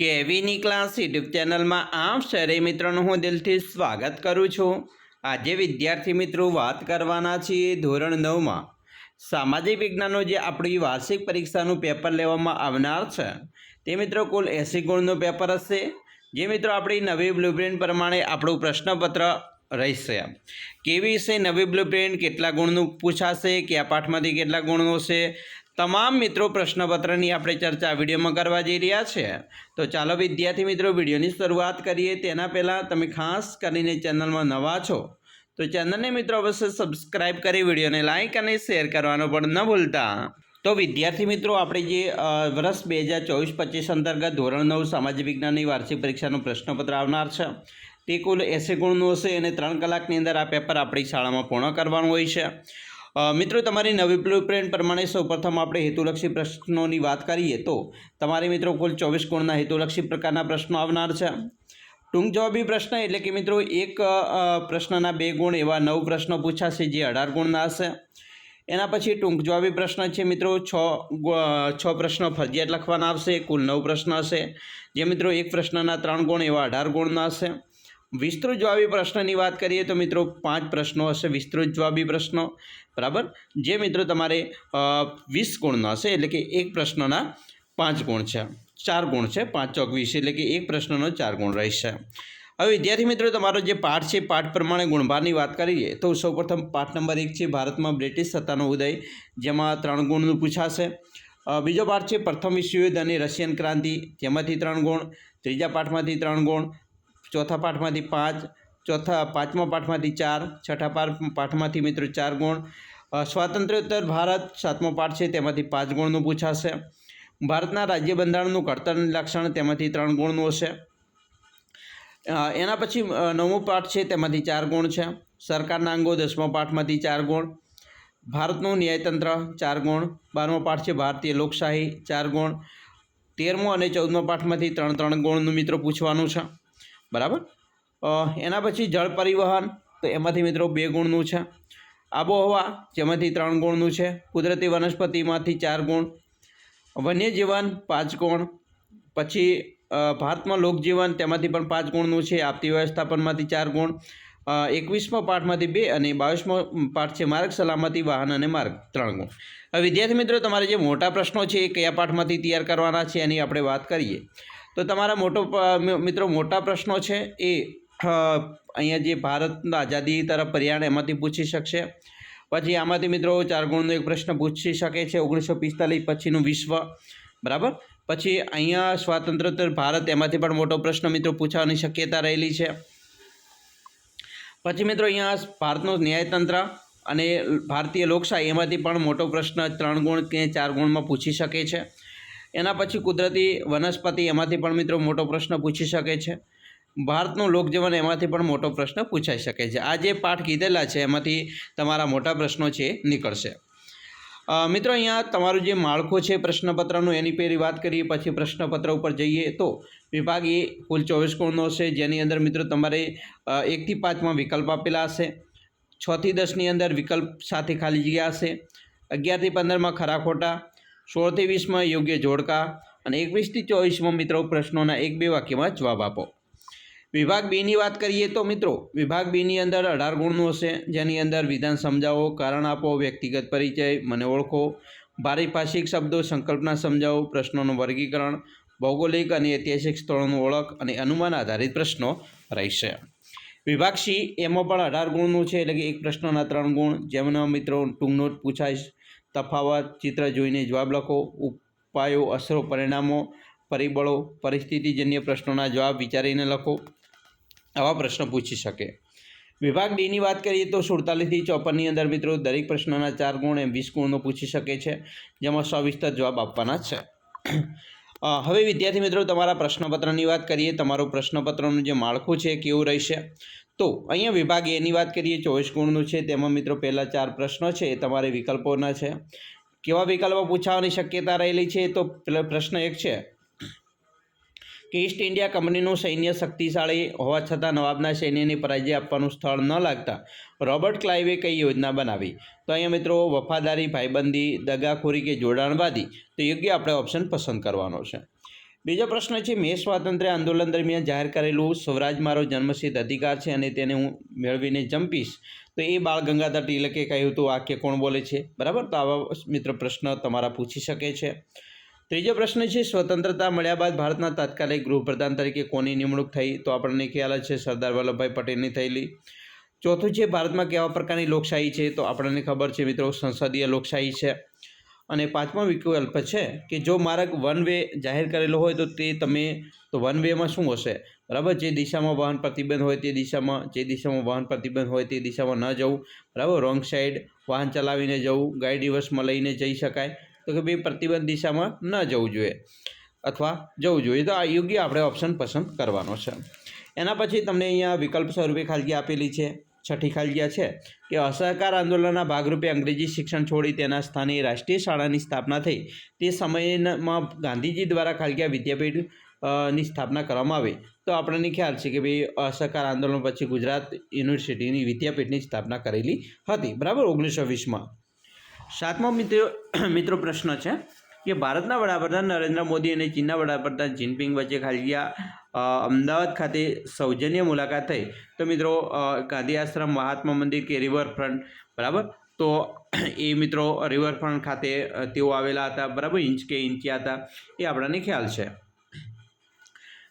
કેવીની class YouTube ચેનલમાં આપ સરે મિત્રોનું હું દિલથી સ્વાગત કરું છું. આજે વિદ્યાર્થી મિત્રો વાત કરવાના છીએ ધોરણ નવમાં. સામાજિક વિજ્ઞાનનું જે આપણી વાર્ષિક પરીક્ષાનું પેપર લેવામાં આવનાર છે, તે મિત્રો કુલ એંસી ગુણનું પેપર હશે. જે મિત્રો આપણી નવી બ્લુપ્રિન્ટ પ્રમાણે આપણું પ્રશ્નપત્ર રહેશે કેવી છે નવી બ્લુ પ્રિન્ટ કેટલા ગુણનું પૂછાશે? કયા પાઠમાંથી કેટલા ગુણનો છે? તમામ મિત્રો પ્રશ્નપત્રની આપણે ચર્ચા વિડીયોમાં કરવા જઈ રહ્યા છે. તો ચાલો વિદ્યાર્થી મિત્રો, વિડીયોની શરૂઆત કરીએ. તેના પહેલાં તમે ખાસ કરીને ચેનલમાં નવા છો, તો ચેનલને મિત્રો અવશ્ય સબસ્ક્રાઇબ કરી વિડીયોને લાઇક અને શેર કરવાનો પણ ન ભૂલતા. તો વિદ્યાર્થી મિત્રો, આપણે જે વર્ષ બે હજાર ચોવીસ પચીસ અંતર્ગત ધોરણ નવ સામાજિક વિજ્ઞાનની વાર્ષિક પરીક્ષાનું પ્રશ્નપત્ર આવનાર છે. તે કુલ એંસી ગુણનું હશે અને ત્રણ કલાકની અંદર આ પેપર આપણી શાળામાં પૂર્ણ કરવાનું હોય છે. મિત્રો, તમારી નવી બ્લુ પ્રમાણે સૌપ્રથમ આપણે હેતુલક્ષી પ્રશ્નોની વાત કરીએ તો તમારે મિત્રો કુલ ચોવીસ ગુણના હેતુલક્ષી પ્રકારના પ્રશ્નો આવનાર છે. ટૂંક જવાબી પ્રશ્ન એટલે કે મિત્રો એક પ્રશ્નના બે ગુણ એવા નવ પ્રશ્નો પૂછાશે જે અઢાર ગુણના હશે. એના પછી ટૂંક જવાબી પ્રશ્ન છે મિત્રો છ છ પ્રશ્નો ફરજિયાત લખવાના આવશે, કુલ નવ પ્રશ્ન હશે. જે મિત્રો એક પ્રશ્નના ત્રણ ગુણ એવા અઢાર ગુણના હશે. વિસ્તૃત જવાબી પ્રશ્નની વાત કરીએ તો મિત્રો પાંચ પ્રશ્નો હશે વિસ્તૃત જવાબી પ્રશ્નો, બરાબર? જે મિત્રો તમારે વીસ ગુણના હશે, એટલે કે એક પ્રશ્નના પાંચ ગુણ છે. ચાર ગુણ છે, પાંચ ચોક વીસ, એટલે કે એક પ્રશ્નનો ચાર ગુણ રહેશે. હવે વિદ્યાર્થી મિત્રો, તમારો જે પાઠ છે, પાઠ પ્રમાણે ગુણભારની વાત કરીએ, તો સૌપ્રથમ પાઠ નંબર એક છે, ભારતમાં બ્રિટિશ સત્તાનો ઉદય, જેમાં ત્રણ ગુણનું પૂછાશે. બીજો પાઠ છે, પ્રથમ વિશ્વયુદ્ધ અને રશિયન ક્રાંતિ જેમાંથી ત્રણ ગુણ, ત્રીજા પાઠમાંથી ત્રણ ગુણ ચોથા પાઠમાંથી પાંચ, ચોથા પાંચમા પાઠમાંથી ચાર, છઠ્ઠા પાઠ પાઠમાંથી મિત્રો ચાર ગુણ. સ્વાતંત્ર્યોત્તર ભારત સાતમો પાઠ છે, તેમાંથી પાંચ ગુણનું પૂછાશે. ભારતના રાજ્ય બંધારણનું ઘડતર લક્ષણ તેમાંથી ત્રણ ગુણનું હશે. એના પછી નવમો પાઠ છે, તેમાંથી ચાર ગુણ છે. સરકારના અંગો દસમો પાઠમાંથી ચાર ગુણ. ભારતનું ન્યાયતંત્ર ચાર ગુણ. બારમો પાઠ છે, ભારતીય લોકશાહી ચાર ગુણ. તેરમો અને ચૌદમો પાઠમાંથી ત્રણ ત્રણ ગુણનું મિત્રો પૂછવાનું છે. બરાબર? એના પછી જળ પરિવહન, તો એમાંથી મિત્રો બે ગુણનું છે. આબોહવા, જેમાંથી ત્રણ ગુણનું છે. કુદરતી વનસ્પતિમાંથી ચાર ગુણ. વન્યજીવન પાંચ ગુણ. પછી ભારતમાં લોકજીવન તેમાંથી પણ પાંચ ગુણનું છે. આપતી વ્યવસ્થાપનમાંથી ચાર ગુણ. એકવીસમો પાઠમાંથી બે અને બાવીસમો પાઠ છે માર્ગ, સલામતી, વાહન અને માર્ગ, ત્રણ ગુણ. હવે વિદ્યાર્થી મિત્રો, તમારે જે મોટા પ્રશ્નો છે એ કયા પાઠમાંથી તૈયાર કરવાના છે એની આપણે વાત કરીએ. તો તમારા મોટો મિત્રો, મોટા પ્રશ્નો છે એ અહીંયા જે ભારતના આઝાદી તરફ પર્યાણ એમાંથી પૂછી શકશે. પછી આમાંથી મિત્રો ચાર ગુણનો એક પ્રશ્ન પૂછી શકે છે, ઓગણીસો પિસ્તાલીસ પછીનું વિશ્વ, બરાબર? પછી અહીંયા સ્વાતંત્રોત્તર ભારત એમાંથી પણ મોટો પ્રશ્ન મિત્રો પૂછવાની શક્યતા રહેલી છે. પછી મિત્રો અહીંયા ભારતનું ન્યાયતંત્ર અને ભારતીય લોકશાહી એમાંથી પણ મોટો પ્રશ્ન ત્રણ ગુણ કે ચાર ગુણમાં પૂછી શકે છે. એના પછી કુદરતી વનસ્પતિ એમાંથી પણ મિત્રો મોટો પ્રશ્ન પૂછી શકે છે. ભારતનું લોકજીવન એમાંથી પણ મોટો પ્રશ્ન પૂછાઈ શકે છે. આ જે પાઠ કીધેલા છે, એમાંથી તમારા મોટા પ્રશ્નો છે નીકળશે. મિત્રો અહીંયા તમારું જે માળખું છે પ્રશ્નપત્રનું, એની પહેલી વાત કરીએ, પછી પ્રશ્નપત્ર ઉપર જઈએ તો વિભાગ એ કુલ ચોવીસ ગુણનો હશે, જેની અંદર મિત્રો તમારે એકથી પાંચમાં વિકલ્પ આપેલા હશે. છથી દસની અંદર વિકલ્પ સાથે ખાલી જગ્યા હશે. અગિયારથી પંદરમાં ખરા ખોટા. સોળથી વીસમાં યોગ્ય જોડકા અને એકવીસથી ચોવીસમાં મિત્રો પ્રશ્નોના એક બે વાક્યમાં જવાબ આપો. વિભાગ બીની વાત કરીએ તો મિત્રો, વિભાગ બીની અંદર અઢાર ગુણનું હશે, જેની અંદર વિધાન સમજાવો, કારણ આપો, વ્યક્તિગત પરિચય, મને ઓળખો, પારિભાષિક શબ્દો, સંકલ્પના સમજાવો, પ્રશ્નોનું વર્ગીકરણ, ભૌગોલિક અને ઐતિહાસિક સ્થળોનું ઓળખ અને અનુમાન આધારિત પ્રશ્નો રહેશે. વિભાગ સી એમાં પણ અઢાર ગુણનું છે, એટલે કે એક પ્રશ્નના ત્રણ ગુણ જેમના મિત્રો ટૂંક નોટ પૂછાય તફાવત, ચિત્ર જોઈને જવાબ લખો. ઉપાયો, અસરો, પરિણામો, પરિબળો, પરિસ્થિતિજન્ય પ્રશ્નોના જવાબ વિચારીને લખો. આવા પ્રશ્નો પૂછી શકે. વિભાગ ડીની વાત કરીએ તો સુડતાલીસથી ચોપનની અંદર મિત્રો દરેક પ્રશ્નના ચાર ગુણ એમ વીસ ગુણનો પૂછી શકે છે, જેમાં સવિસ્તર જવાબ આપવાના છે. હવે વિદ્યાર્થી મિત્રો તમારા પ્રશ્નપત્રની વાત કરીએ. તમારું પ્રશ્નપત્રનું જે માળખું છે કેવું રહેશે? તો અહીંયા વિભાગ એની વાત કરીએ, ચોવીસ ગુણનું છે. તેમાં મિત્રો પહેલાં ચાર પ્રશ્નો છે, એ તમારે વિકલ્પોના છે. કેવા વિકલ્પો પૂછાવાની શક્યતા રહેલી છે? તો પ્રશ્ન એક છે, કે ઈસ્ટ ઇન્ડિયા કંપનીનું સૈન્ય શક્તિશાળી હોવા છતાં નવાબના સૈન્યને પરાજય આપવાનું સ્થળ ન લાગતા રોબર્ટ ક્લાઇવે કઈ યોજના બનાવી? તો અહીંયા મિત્રો વફાદારી, ભાઈબંધી, દગાખોરી કે જોડાણવાદી, તો યોગ્ય આપણે ઓપ્શન પસંદ કરવાનો છે. બીજો પ્રશ્ન છે, મેં સ્વાતંત્ર્ય આંદોલન દરમિયાન જાહેર કરેલું સ્વરાજ મારો જન્મસિદ્ધ અધિકાર છે અને તેને હું મેળવીને જંપીશ. તો એ બાળ ગંગાધર તિલકે કહ્યું હતું વાક્ય કોણ બોલે છે? બરાબર? તો આવા મિત્ર પ્રશ્ન તમારા પૂછી શકે છે. ત્રીજો પ્રશ્ન છે, સ્વતંત્રતા મળ્યા બાદ ભારતના તાત્કાલિક ગૃહપ્રધાન તરીકે કોની નિમણૂક થઈ? તો આપણને ખ્યાલ છે, સરદાર વલ્લભભાઈ પટેલની થયેલી. ચોથું છે, ભારતમાં કેવા પ્રકારની લોકશાહી છે? તો આપણને ખબર છે, મિત્રો, સંસદીય લોકશાહી છે. અને પાંચમો વિકલ્પ છે કે જો માર્ગ વન વે જાહેર કરેલો હોય તો તે તમે, તો વન વેમાં શું હશે? બરાબર? જે દિશામાં વાહન પ્રતિબંધ હોય તે દિશામાં, જે દિશામાં વાહન પ્રતિબંધ હોય તે દિશામાં ન જવું. બરાબર? રોંગ સાઈડ વાહન ચલાવીને જવું ગાઈડ રિવર્સમાં લઈને જઈ શકાય. તો કે ભાઈ પ્રતિબંધ દિશામાં ન જવું જોઈએ અથવા જવું જોઈએ. તો આ યોગ્ય આપણે ઓપ્શન પસંદ કરવાનો છે. એના પછી તમને અહીંયા વિકલ્પ સ્વરૂપે ખાલી આપેલી છે. છઠ્ઠી ખાલિયા છે કે અસહકાર આંદોલનના ભાગરૂપે અંગ્રેજી શિક્ષણ છોડી તેના સ્થાને રાષ્ટ્રીય શાળાની સ્થાપના થઈ. તે સમયમાં ગાંધીજી દ્વારા ખાલગીયા વિદ્યાપીઠની સ્થાપના કરવામાં આવી. તો આપણને ખ્યાલ છે કે ભાઈ અસહકાર આંદોલન પછી ગુજરાત યુનિવર્સિટીની વિદ્યાપીઠની સ્થાપના કરેલી હતી. બરાબર ઓગણીસો વીસમાં. સાતમો મિત્રો મિત્રો પ્રશ્ન છે કે ભારતના વડાપ્રધાન નરેન્દ્ર મોદી અને ચીનના વડાપ્રધાન જિનપિંગ વચ્ચે ખાલિયા અમદાવાદ ખાતે સૌજન્ય મુલાકાત થઈ. તો મિત્રો ગાંધી આશ્રમ મહાત્મા મંદિર કે રિવરફ્રન્ટ બરાબર? તો એ મિત્રો રિવરફ્રન્ટ ખાતે તેઓ આવેલા હતા, બરાબર? ઇંચ કે ઇંચ્યા હતા એ આપણને ખ્યાલ છે.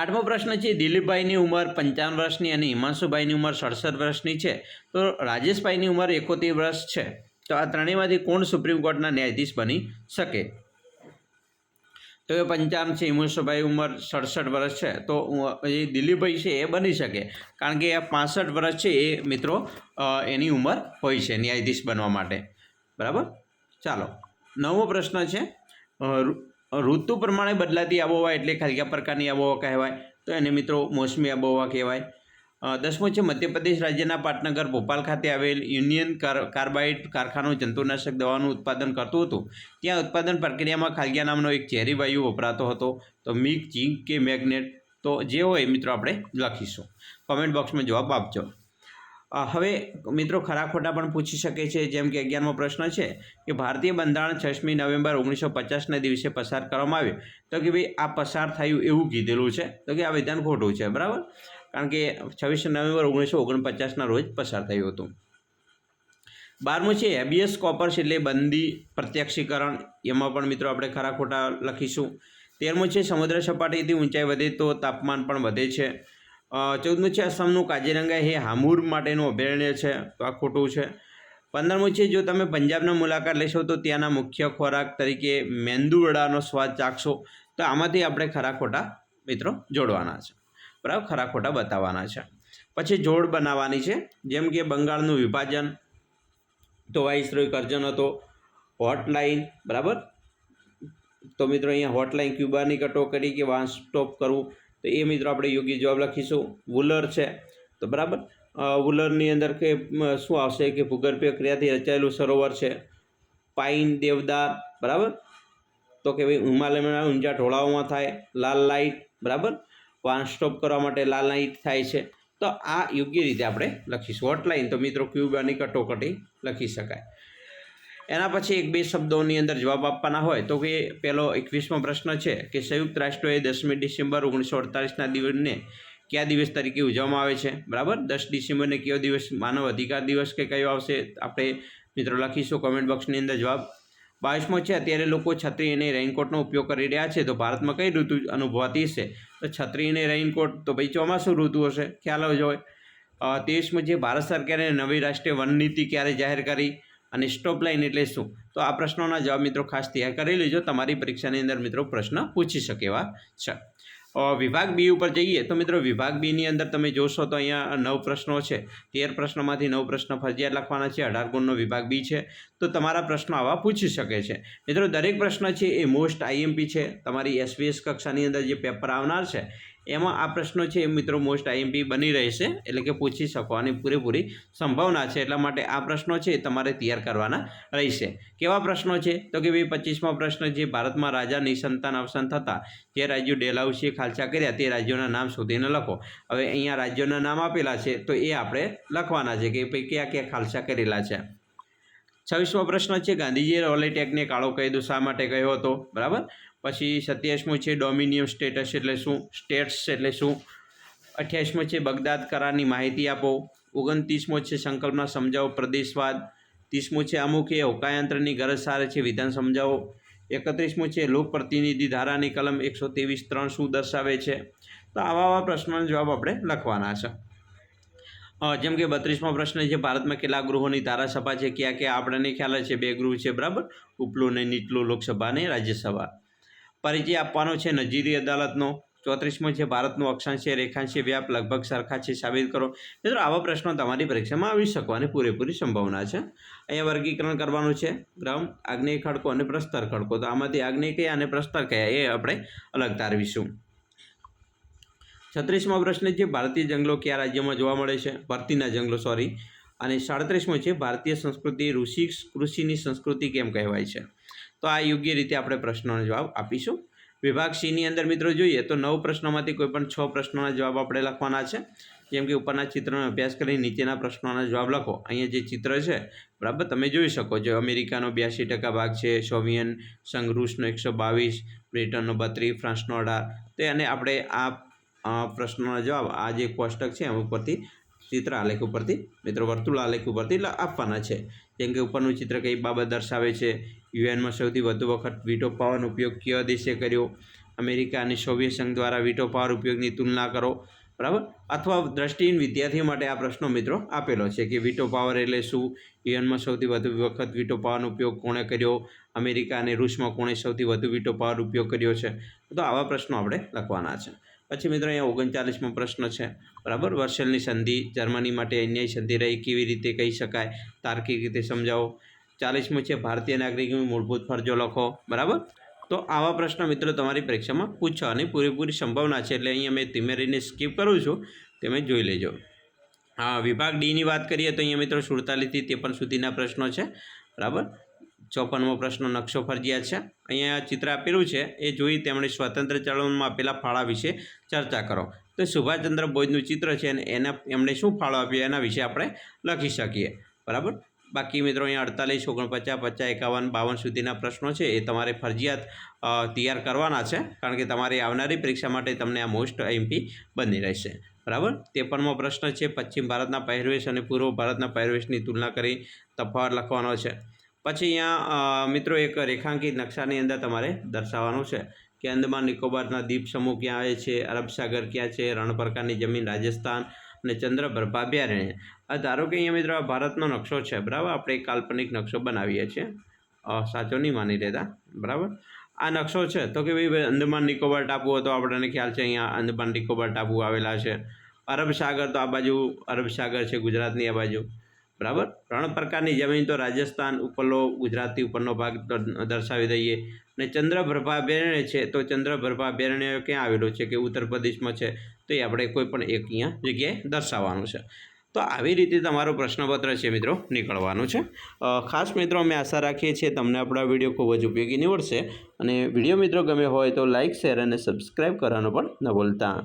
આઠમો પ્રશ્ન છે, દિલીપભાઈની ઉંમર પંચાવન વર્ષની અને હિમાંશુભાઈની ઉંમર સડસઠ વર્ષની છે. તો રાજેશભાઈની ઉંમર એકોતેર વર્ષ છે. તો આ ત્રણેયમાંથી કોણ સુપ્રીમ કોર્ટના ન્યાયાધીશ બની શકે? તો એ પંચાવન છે હિમાંશુભાઈ ઉંમર સડસઠ વર્ષ છે. તો એ દિલીપભાઈ છે, એ બની શકે. કારણ કે આ પાસઠ વર્ષ છે, એ મિત્રો એની ઉંમર હોય છે, ન્યાયાધીશ બનવા માટે. બરાબર? ચાલો. નવો પ્રશ્ન છે. ઋતુ પ્રમાણે બદલાતી આબોહવા એટલે ખાલી કયા પ્રકારની આબોહવા કહેવાય. તો એને મિત્રો મોસમી આબોહવા કહેવાય. દસમો છે, મધ્યપ્રદેશ રાજ્યના પાટનગર, ભોપાલ ખાતે આવેલ યુનિયન કાર, કાર્બાઇડ કારખાનું જંતુનાશક દવાનું ઉત્પાદન કરતું હતું. ત્યાં ઉત્પાદન પ્રક્રિયામાં ખાલિયા નામનો એક ઝેરી વાયુ વપરાતો હતો. તો મિક ઝીંક કે મેગ્નેટ? તો જે હોય મિત્રો આપણે લખીશું. કોમેન્ટ બોક્સમાં જવાબ આપજો. હવે મિત્રો ખરા ખોટા પણ પૂછી શકે છે, જેમ કે અગિયારમો પ્રશ્ન છે કે ભારતીય બંધારણ છસમી નવેમ્બર ઓગણીસો પચાસના દિવસે પસાર કરવામાં આવ્યું. તો કે ભાઈ આ પસાર થયું એવું કીધેલું છે. તો કે આ વિધાન ખોટું છે, બરાબર? કારણ કે છવ્વીસ નવેમ્બર ઓગણીસો ઓગણપચાસના રોજ પસાર થયું હતું. બારમું છે હેબિયસ કોપર્સ એટલે બંદી પ્રત્યક્ષીકરણ. એમાં પણ મિત્રો આપણે ખરા ખોટા લખીશું. તેરમું છે સમુદ્ર સપાટીથી ઊંચાઈ વધે તો તાપમાન પણ વધે છે. ચૌદમું છે અસમનું કાજીરંગા એ હામુર માટેનું અભયારણ્ય છે. તો આ ખોટું છે. પંદરમું છે જો તમે પંજાબના મુલાકાત લેશો તો ત્યાંના મુખ્ય ખોરાક તરીકે મેંદુવડાનો સ્વાદ ચાખશો. તો આમાંથી આપણે ખરા ખોટા મિત્રો જોડવાના છે. બરાબર? ખરા ખોટા બતાવવાના છે. પછી જોડ બનાવવાની છે. જેમ કે બંગાળનું વિભાજન, તો વાઇસરોય કરજન હતો. હોટલાઇન બરાબર? તો મિત્રો અહીંયા હોટલાઇન ક્યુબાની કટોકટી કે વાંસ સ્ટોપ કરવું. તો એ મિત્રો આપણે યોગ્ય જવાબ લખીશું. વુલર છે. તો બરાબર? વુલરની અંદર કે શું આવશે કે ભૂગર્ભીય ક્રિયાથી રચાયેલું સરોવર છે? પાઇન દેવદાર બરાબર? તો કે ભાઈ હિમાલયમાં ઊંચા ઢોળાવમાં થાય. લાલ લાઇટ બરાબર? વાન સ્ટોપ કરવા માટે લાલ લાઇટ થાય છે. તો આ યોગ્ય રીતે આપણે લખીશું. હોટલાઇન તો મિત્રો ક્યુબાની કટોકટી લખી શકાય. એના પછી એક બે શબ્દોની અંદર જવાબ આપવાના હોય તો કે પેલો એકવીસમો પ્રશ્ન છે કે સંયુક્ત રાષ્ટ્રોએ દસમી ડિસેમ્બર ઓગણીસો અડતાલીસના દિવસને કયા દિવસ તરીકે ઉજવવામાં આવે છે? બરાબર? દસ ડિસેમ્બરને કયો દિવસ? માનવ અધિકાર દિવસ કે કયો આવશે? આપણે મિત્રો લખીશું કમેન્ટ બોક્સની અંદર જવાબ. બાવીસમો છે, અત્યારે લોકો છત્રી અને રેઇનકોટનો ઉપયોગ કરી રહ્યા છે. તો ભારતમાં કઈ ઋતુ અનુભવાતી તો છત્રી અને રેઇનકોટ તો ભાઈ ચોમાસું ઋતુ હશે ખ્યાલ જ હોય અ, જે ભારત સરકારે નવી રાષ્ટ્રીય વન નીતિ ક્યારે જાહેર કરી અને સ્ટોપ લાઇન એટલે શું? તો આ પ્રશ્નોના જવાબ મિત્રો ખાસ તૈયાર કરી લેજો. તમારી પરીક્ષાની અંદર મિત્રો પ્રશ્ન પૂછી શકે એવા છે. વિભાગ બી ઉપર જઈએ તો મિત્રો વિભાગ બીની અંદર તમે જોશો તો અહીંયા નવ પ્રશ્નો છે. તેર પ્રશ્નોમાંથી નવ પ્રશ્ન ફરજિયાત લખવાના છે. અઢાર ગુણનો વિભાગ બી છે. તો તમારા પ્રશ્નો આવા પૂછી શકે છે. મિત્રો દરેક પ્રશ્ન છે એ મોસ્ટ આઈએમપી છે. તમારી એસવીએસ કક્ષાની અંદર જે પેપર આવનાર છે એમાં આ પ્રશ્નો છે એ મિત્રો મોસ્ટ આઈએમપી બની રહેશે, એટલે કે પૂછી શકવાની પૂરેપૂરી સંભાવના છે. એટલા માટે આ પ્રશ્નો છે એ તમારે તૈયાર કરવાના રહેશે. કેવા પ્રશ્નો છે? તો કે ભાઈ પચીસમો પ્રશ્ન જે ભારતમાં રાજા નિસંતાન અવસાન થતાં, જે રાજ્યો ડેલાઉસીએ ખાલસા કર્યા, તે રાજ્યોના નામ શોધીને લખો. હવે અહીંયા રાજ્યોના નામ આપેલા છે, તો એ આપણે લખવાના છે કે ભાઈ કયા કયા ખાલસા કરેલા છે. છવ્વીસમો પ્રશ્ન છે, ગાંધીજીએ રોલેટ એક્ટને કાળો કાયદો શા માટે કહ્યો હતો? બરાબર? પછી સત્યાવીસમો છે ડોમિનિયમ સ્ટેટસ એટલે શું? સ્ટેટ્સ એટલે શું? અઠ્યાવીસમો છે બગદાદ કરારની માહિતી આપો. ઓગણત્રીસમો છે સંકલ્પના સમજાવો પ્રદેશવાદ. ત્રીસમો છે અમુક એ હોકાયંત્રની ગરજ સારે છે વિધાન સમજાવો. એકત્રીસમો છે લોક પ્રતિનિધિ ધારાની કલમ એકસો ત્રેવીસ ત્રણ શું દર્શાવે છે? તો આવા આવા પ્રશ્નોના જવાબ આપણે લખવાના છે. જેમ કે બત્રીસમો પ્રશ્ન છે ભારતમાં કેટલા ગૃહોની ધારાસભા છે? ક્યાં ક્યાં આપણને ખ્યાલ છે? બે ગૃહ છે, બરાબર? ઉપલું ને નીચલું લોકસભા અને રાજ્યસભા. પરિચય આપવાનો છે નજીરી અદાલતનો. ચોત્રીસમો છે ભારતનું અક્ષાંશ છે રેખાંશ વ્યાપ લગભગ સરખા છે સાબિત કરો. મિત્રો, આવા પ્રશ્નો તમારી પરીક્ષામાં આવી શકવાની પૂરેપૂરી સંભાવના છે. અહીંયા વર્ગીકરણ કરવાનું છે. ગ્રમ આગ્નેય ખડકો અને પ્રસ્તર ખડકો. તો આમાંથી આગ્નેય કયા અને પ્રસ્તર કયા એ આપણે અલગ તારવીશું. છત્રીસમો પ્રશ્ન છે, ભારતીય જંગલો કયા રાજ્યમાં જોવા મળે છે? ભરતીના જંગલો સોરી અને સાડત્રીસમો છે, ભારતીય સંસ્કૃતિ ઋષિ કૃષિની સંસ્કૃતિ કેમ કહેવાય છે? તો આ યોગ્ય રીતે આપણે પ્રશ્નોનો જવાબ આપીશું. વિભાગ સીની અંદર મિત્રો જોઈએ તો નવ પ્રશ્નોમાંથી કોઈ પણ છ પ્રશ્નોના જવાબ આપણે લખવાના છે. જેમ કે ઉપરના ચિત્રનો અભ્યાસ કરી નીચેના પ્રશ્નોના જવાબ લખો. અહીંયા જે ચિત્ર છે, બરાબર, તમે જોઈ શકો છો. અમેરિકાનો બ્યાસી ટકા ભાગ છે, સોવિયન સંઘ રૂસનો એકસો બાવીસ, બ્રિટનનો બત્રીસ, ફ્રાન્સનો અઢાર. તો એને આપણે આ પ્રશ્નોનો જવાબ, આ જે કોષ્ટક છે, એમ ઉપરથી ચિત્ર આલેખ ઉપરથી. મિત્રો, વર્તુળ આલેખ ઉપરથી આપવાના છે. જેમ કે ઉપરનું ચિત્ર કઈ બાબત દર્શાવે છે? યુએનમાં સૌથી વધુ વખત વીટો પાવરનો ઉપયોગ કયો દેશે કર્યો? અમેરિકા અને સોવિયત સંઘ દ્વારા વીટો પાવર ઉપયોગની તુલના કરો. બરાબર? અથવા દ્રષ્ટિહીન વિદ્યાર્થીઓ માટે આ પ્રશ્નો મિત્રો આપેલો છે કે વીટો પાવર એટલે શું? યુએનમાં સૌથી વધુ વખત વીટો પાવરનો ઉપયોગ કોણે કર્યો? અમેરિકા અને રૂસમાં કોણે સૌથી વધુ વીટો પાવર ઉપયોગ કર્યો છે? તો આવા પ્રશ્નો આપણે લખવાના છે. પછી મિત્રો અહીંયા ઓગણચાલીસમો પ્રશ્ન છે. બરાબર? વર્ષલની સંધિ, જર્મની માટે અન્યાય સંધિ રહી કેવી રીતે કહી શકાય? તાર્કિક રીતે સમજાવો. ચાલીસમો છે, ભારતીય નાગરિકની મૂળભૂત ફરજો લખો. બરાબર? તો આવા પ્રશ્ન મિત્રો તમારી પરીક્ષામાં પૂછવાની પૂરેપૂરી સંભાવના છે એટલે અહીંયા મેં ધીમે રહીને સ્કીપ કરું છું તમે જોઈ લેજો. હા, વિભાગ ડીની વાત કરીએ તો અહીંયા મિત્રો સુડતાલીસથી ત્રેપન સુધીના પ્રશ્નો છે. બરાબર? ચોપનમો પ્રશ્ન નકશો ફરજિયાત છે. અહીંયા ચિત્ર આપેલું છે. એ જોઈ તેમણે સ્વતંત્ર ચળવળમાં આપેલા ફાળા વિશે ચર્ચા કરો. તો સુભાષચંદ્ર બોઝનું ચિત્ર છે અને એના એમણે શું ફાળો આપ્યો એના વિશે આપણે લખી શકીએ. બરાબર? બાકી મિત્રો અહીંયા અડતાલીસ, ઓગણપચાસ, પચાસ, એકાવન, બાવન સુધીના પ્રશ્નો છે. એ તમારે ફરજિયાત તૈયાર કરવાના છે, કારણ કે તમારી આવનારી પરીક્ષા માટે તમને આ મોસ્ટ એમપી બની રહેશે. બરાબર? તેપનમો પ્રશ્ન છે. પશ્ચિમ ભારતના પહેરવેશ અને પૂર્વ ભારતના પહેરવેશની તુલના કરી તફાવત લખવાનો છે. પછી અહીંયા મિત્રો એક રેખાંકિત નકશાની અંદર તમારે દર્શાવવાનું છે કે અંદમાન નિકોબારના દ્વીપ સમૂહ ક્યાં આવે છે, અરબ સાગર ક્યાં છે, રણપ્રકારની જમીન રાજસ્થાન અને ચંદ્રપ્રભા અભયારણ્ય આ ધારો કે અહીંયા મિત્રો આ ભારતનો નકશો છે, બરાબર? આપણે એક કાલ્પનિક નકશો બનાવીએ છીએ. સાચો નહીં માની લેતા, બરાબર? આ નકશો છે, તો કે ભાઈ અંદમાન નિકોબાર ટાપુ હતો આપણને ખ્યાલ છે અહીંયા અંદમાન નિકોબાર ટાપુ આવેલા છે. અરબ સાગર તો આ બાજુ, અરબ સાગર છે, ગુજરાતની આ બાજુ. બરાબર? ત્રણ પ્રકારની જમીન તો રાજસ્થાન ઉપરનો ગુજરાતથી ઉપરનો ભાગ દર્શાવી દઈએ. અને ચંદ્રપ્રભા અભયારણ્ય છે, તો ચંદ્રપ્રભા અભયારણ્ય ક્યાં આવેલું છે કે ઉત્તર પ્રદેશમાં છે? તો એ આપણે કોઈ પણ એક અહીંયા જગ્યાએ દર્શાવવાનું છે. તો આવી રીતે તમારું પ્રશ્નપત્ર છે મિત્રો, નીકળવાનું છે. ખાસ મિત્રો અમે આશા રાખીએ છીએ તમને આપણા વીડિયો ખૂબ જ ઉપયોગી નીવડશે. અને વીડિયો મિત્રો ગમે હોય તો લાઇક શેર અને સબસ્ક્રાઈબ કરવાનું પણ ન ભૂલતા.